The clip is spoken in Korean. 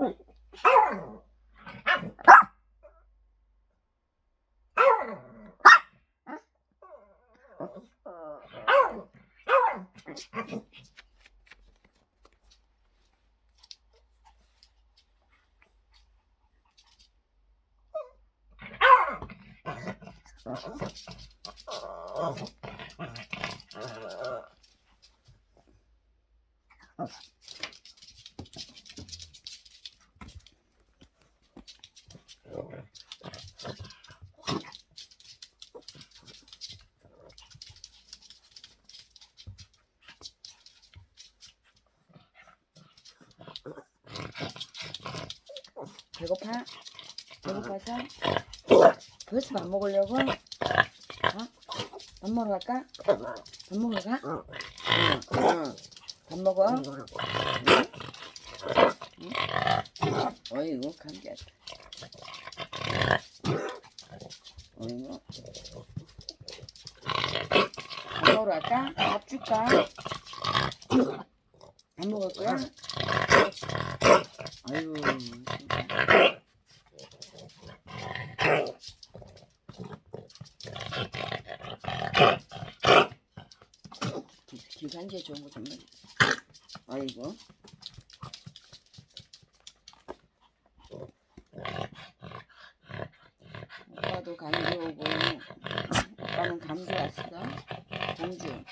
Oh. 배고파? 배고파서? 벌써 밥 먹으려고? 어? 밥 먹으러 갈까? 밥 먹으러 가? 밥 먹어? 응? 어이구 감기야 어이구 밥 먹으러 갈까? 밥 줄까? 밥 먹을 거야? 아이고. 기- 기관지에 좋은 거 정말. 아이고. 오빠도 감기 오고. 오빠는 감기 왔어? 공주